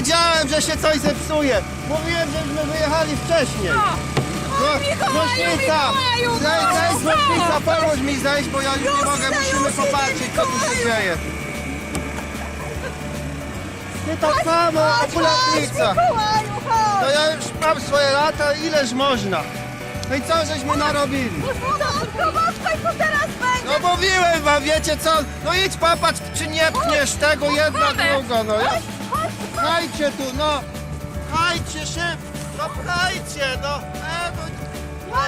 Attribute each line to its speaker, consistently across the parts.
Speaker 1: wiedziałem, że się coś zepsuje. Mówiłem, żeśmy wyjechali wcześniej. No,
Speaker 2: Mikołaju, Mikołaju,
Speaker 1: Zejdź,
Speaker 2: no,
Speaker 1: zejdź,
Speaker 2: no.
Speaker 1: Głośnica, pomóż mi zejść, bo ja już nie mogę, musimy popatrzeć, co tu się
Speaker 2: Mikołaju.
Speaker 1: dzieje. Ty tak samo.
Speaker 2: Mikołaju, chodź!
Speaker 1: No ja już mam swoje lata, ileż można. No i co żeśmy narobili?
Speaker 2: Prowadź, co teraz będzie?
Speaker 1: No mówiłem wam, wiecie co? No idź popatrz, czy nie pchniesz tego jedna drugo, no. Ja... Pchajcie tu, no. Pchajcie się, no pchajcie, no. E, no.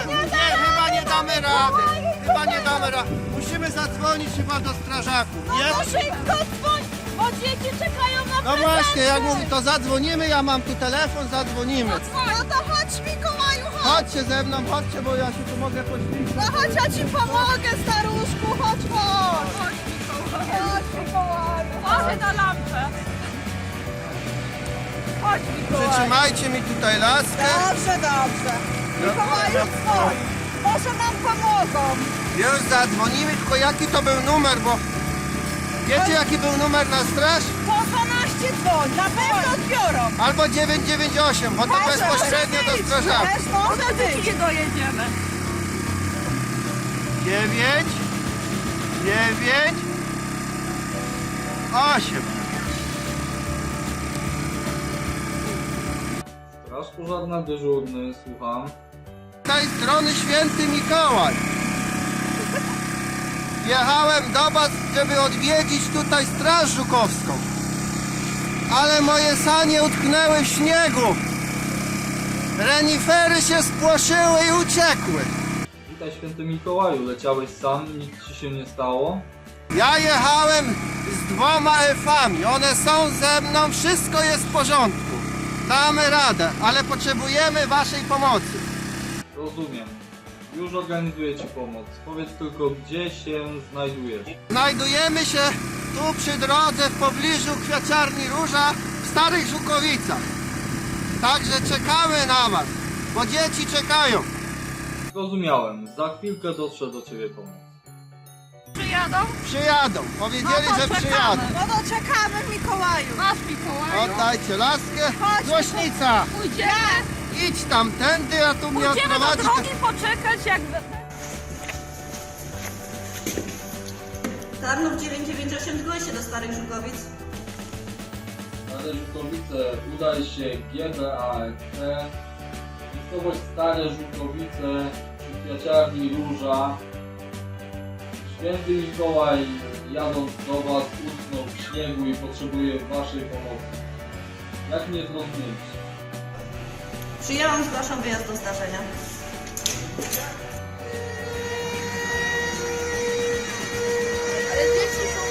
Speaker 1: Nie, nie, chyba nie damy rady. Chyba nie damy rady. Musimy zadzwonić chyba do strażaków, nie?
Speaker 2: No szybko dzwoń, bo dzieci czekają na
Speaker 1: No właśnie, jak mówi, to zadzwonimy, ja mam tu telefon, zadzwonimy.
Speaker 2: No to chodź Mikołaju, chodź!
Speaker 1: Chodźcie ze mną, chodźcie, bo ja się tu mogę poświęcić.
Speaker 2: No chodź, ja ci pomogę, staruszku, chodź, chodź! Chodź Mikołaju! Chodź Mikołaju!
Speaker 3: Może na lampę.
Speaker 2: Chodź Mikołaju!
Speaker 1: Przytrzymajcie mi tutaj laskę.
Speaker 2: Dobrze, dobrze. Mikołaju, dzwoń! Może nam pomogą.
Speaker 1: Już zadzwonimy, tylko jaki to był numer, bo wiecie jaki był numer na straż?
Speaker 2: Po 12 dzwoń, na pewno odbiorą.
Speaker 1: Albo 998, bo to
Speaker 2: Może
Speaker 1: bezpośrednio do
Speaker 2: być,
Speaker 1: strażaków.
Speaker 2: Też może być.
Speaker 3: Nie dojedziemy.
Speaker 1: 9, 9, 8.
Speaker 4: Straż pożarna dyżurny, słucham.
Speaker 1: Z tej strony święty Mikołaj. Jechałem do was, żeby odwiedzić tutaj straż żukowską. Ale moje sanie utknęły w śniegu. Renifery się spłoszyły i uciekły.
Speaker 4: Witaj święty Mikołaju, leciałeś sam, nic ci się nie stało?
Speaker 1: Ja jechałem z dwoma elfami. One są ze mną, wszystko jest w porządku. Damy radę, ale potrzebujemy waszej pomocy.
Speaker 4: Rozumiem. Już organizuję ci pomoc. Powiedz tylko, gdzie się znajdujesz.
Speaker 1: Znajdujemy się tu przy drodze w pobliżu kwiaciarni Róża w Starych Żukowicach. Także czekamy na was, bo dzieci czekają.
Speaker 4: Zrozumiałem. Za chwilkę dotrze do ciebie pomoc.
Speaker 3: Przyjadą?
Speaker 1: Przyjadą, powiedzieli,
Speaker 3: No to
Speaker 1: że
Speaker 3: czekamy.
Speaker 1: przyjadą.
Speaker 2: No to czekamy Mikołaju.
Speaker 3: Masz Mikołaju.
Speaker 1: Oddajcie laskę.
Speaker 2: Chodź,
Speaker 1: Głośnica,
Speaker 3: Pójdziemy.
Speaker 1: idź tamtędy, a tu mnie
Speaker 3: Pójdziemy do
Speaker 1: odprowadzi.
Speaker 3: drogi poczekać jak...
Speaker 5: Tarnów 998 zgłoś się do Starych Żukowic.
Speaker 4: Stare Żukowice, udaj się GBAT. Miejscowość Stare Żukowice przy kwiaciarni Róża. Święty Mikołaj jadąc do Was utknął w śniegu i potrzebuje Waszej pomocy. Jak mnie zrozumieć?
Speaker 5: Przyjęłam, zgłaszam wyjazd do zdarzenia.
Speaker 2: Ale dzieci są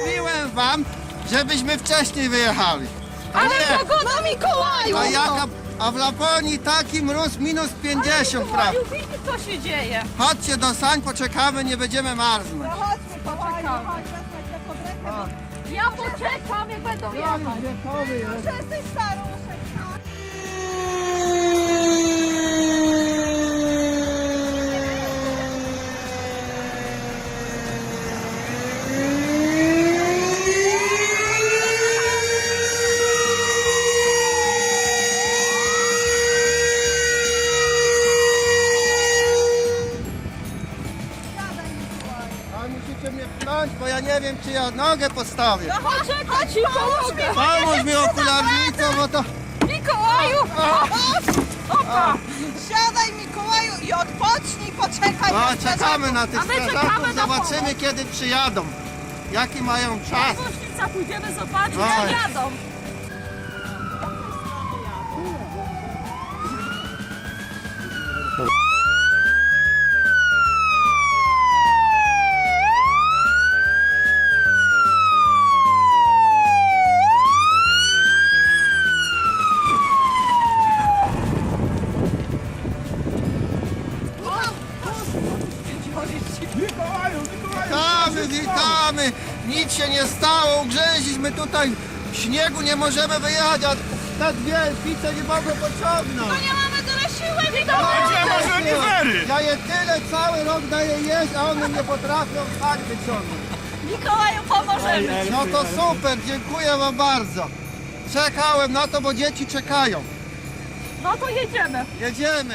Speaker 1: Mówiłem wam, żebyśmy wcześniej wyjechali. A
Speaker 3: Ale pogoda Mikołaju!
Speaker 1: a, jaka, a w Laponii taki mróz minus 50, prawda?
Speaker 3: Mikołaju, widzisz co się dzieje.
Speaker 1: Chodźcie do sań, poczekamy, nie będziemy marznąć.
Speaker 2: No chodź Mikołaju, chodź, wezmę cię pod rękę.
Speaker 3: Ja poczekam jak będą jechać.
Speaker 2: Że jesteś staruszek. no.
Speaker 1: Ja nogę postawię.
Speaker 2: No chodź, chodź,
Speaker 3: ci pomogę.
Speaker 1: Pomóż mi okularnicą, bo to...
Speaker 3: Mikołaju! Opa!
Speaker 2: Siadaj Mikołaju i odpocznij, poczekaj.
Speaker 1: No,
Speaker 2: na
Speaker 1: czekamy na tych
Speaker 3: A my czekamy
Speaker 1: strażaków,
Speaker 3: na
Speaker 1: zobaczymy,
Speaker 3: pomoc.
Speaker 1: kiedy przyjadą. Jaki mają czas.
Speaker 3: Głośnica, pójdziemy zobaczyć,
Speaker 1: Dawaj.
Speaker 3: jak jadą.
Speaker 1: Się nie stało, ugrzęźliśmy tutaj w śniegu, nie możemy wyjechać, a te dwie elfice nie mogą pociągnąć.
Speaker 2: No nie mamy tyle
Speaker 3: mi to
Speaker 1: Gdzie masz? Ja je tyle cały rok daję jeść, a one nie potrafią tak wyciągnąć.
Speaker 3: Mikołaju, pomożemy.
Speaker 1: No to super, dziękuję wam bardzo. Czekałem na to, bo dzieci czekają.
Speaker 3: No to jedziemy.
Speaker 1: Jedziemy.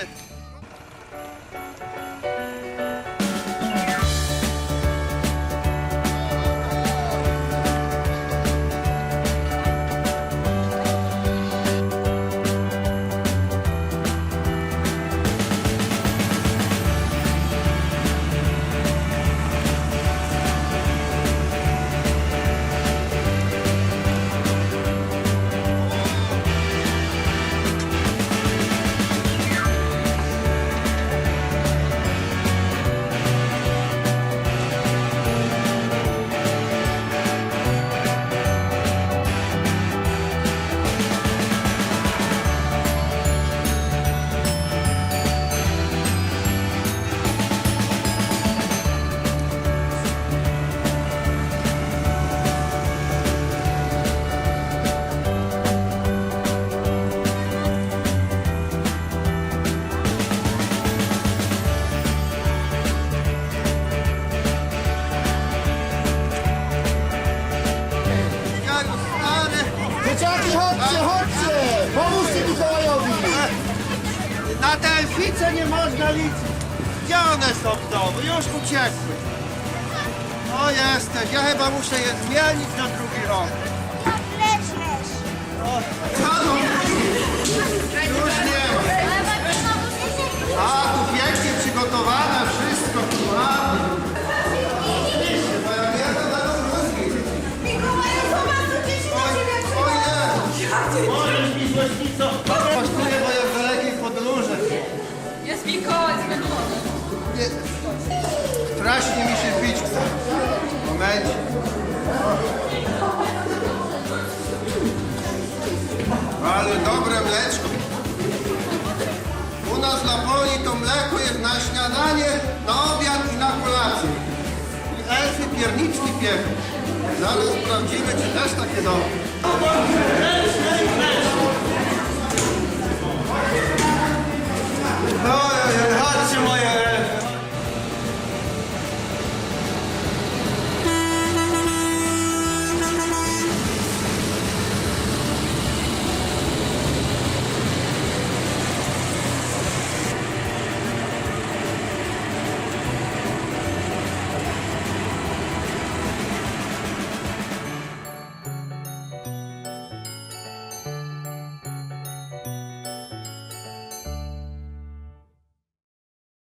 Speaker 1: Elfice nie można liczyć. Gdzie one są w domu? Już uciekły. O, jesteś. Ja chyba muszę je zmienić na drugi rok. O, halo. Już nie nas na poli, to mleko jest na śniadanie, na obiad i na kolację. I elfy pierniczki pieką. Zaraz sprawdzimy, czy też takie dobre. No,